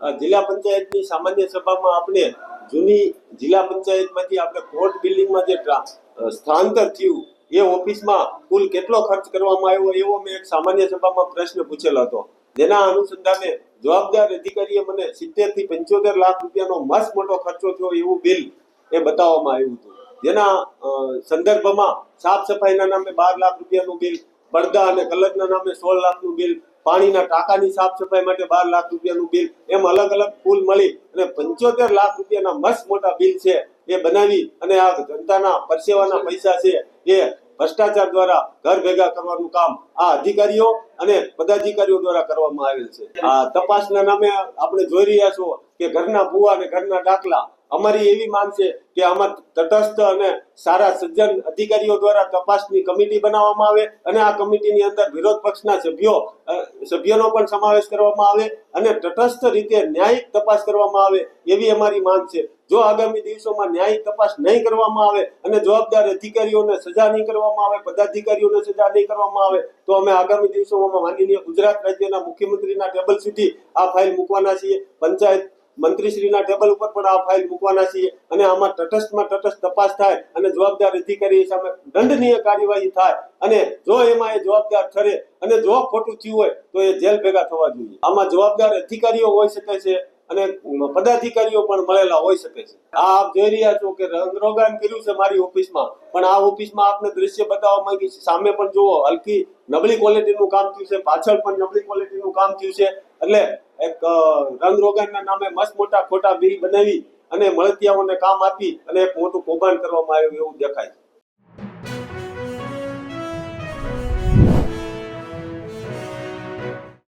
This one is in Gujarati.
જિલ્લા પંચાયતની સામાન્ય સભામાં આપણે જૂની જિલ્લા પંચાયતમાંથી આપણે કોર્ટ બિલ્ડિંગમાં જે સ્થળાંતર થયું, એ ઓફિસમાં કુલ કેટલો ખર્ચ કરવામાં આવ્યો, એવો મેં એક સામાન્ય સભામાં પ્રશ્ન પૂછેલો હતો. જેના અનુસંધાને જવાબદાર અધિકારીએ મને સિત્તેરથી પંચોતેર લાખ રૂપિયાનો મસ્ત મોટો ખર્ચો થયો એવું બિલ એ બતાવવામાં આવ્યું હતું. જેના સંદર્ભમાં સાફ સફાઈના નામે બાર લાખ રૂપિયાનું બિલ પડદા અને કલરના નામે સોળ લાખનું બિલ પાણીના ટાંકાની સાફ સફાઈ માટે બાર લાખ રૂપિયાનું બિલ. એમ અલગ અલગ કુલ મળી અને પંચોતેર લાખ રૂપિયાના મસ્ત મોટા બિલ છે એ બનાવી અને આ જનતાના પરસેવાના પૈસા છે એ ભ્રષ્ટાચાર દ્વારા ઘર ભેગા કરવાનું કામ આ અધિકારીઓ અને પદાધિકારીઓ દ્વારા કરવામાં આવેલ છે. આ તપાસના નામે આપણે જોઈ રહ્યા છો કે ઘરના ભૂવા અને ઘરના દાખલા અમારી એવી માંગ છે કે આમાં તટસ્થ અને સારા સજ્જન અધિકારીઓ દ્વારા તપાસની કમિટી બનાવવામાં આવે અને આ કમિટીની અંદર વિરોધ પક્ષના સભ્યો સભ્યોનો પણ સમાવેશ કરવામાં આવે અને તટસ્થ રીતે ન્યાયિક તપાસ કરવામાં આવે એવી અમારી માંગ છે. જો આગામી દિવસોમાં ન્યાયિક તપાસ નહીં કરવામાં આવે અને જવાબદાર અધિકારીઓને સજા નહીં કરવામાં આવે, પદાધિકારીઓને સજા નહીં કરવામાં આવે, તો અમે આગામી દિવસોમાં માનનીય ગુજરાત રાજ્યના મુખ્યમંત્રીના ટેબલ સુધી આ ફાઇલ મૂકવાના છીએ. પંચાયત મંત્રીશ્રીના ટેબલ ઉપર પણ આ ફાઇલ મૂકવાના છીએ અને આમાં તટસ્થમાં તટસ્થ તપાસ થાય અને જવાબદાર અધિકારી સામે દંડનીય કાર્યવાહી થાય. અને જો એમાં એ જવાબદાર ઠરે અને જો ખોટું થયું હોય તો એ જેલ ભેગા થવા જોઈએ. આમાં જવાબદાર અધિકારીઓ હોઈ શકે છે અને પદાધિકારીઓ પણ મળેલા હોઈ શકે છે. આ આપ જોઈ રહ્યા છો કે રંગરોગાન કર્યું છે મારી ઓફિસમાં. પણ આ ઓફિસમાં આપને દ્રશ્ય બતાવવા માંગી છે. સામે પણ જુઓ, હલકી નબળી ક્વોલિટીનું કામ થયું છે, પાછળ પણ નબળી ક્વોલિટીનું કામ થયું છે. એટલે એક રંગરોગાનના નામે મસ્ત મોટા ખોટા બિલ બનાવી અને મળતિયાઓને કામ આપી અને એક મોટું કૌભાંડ કરવામાં આવ્યું એવું દેખાય છે.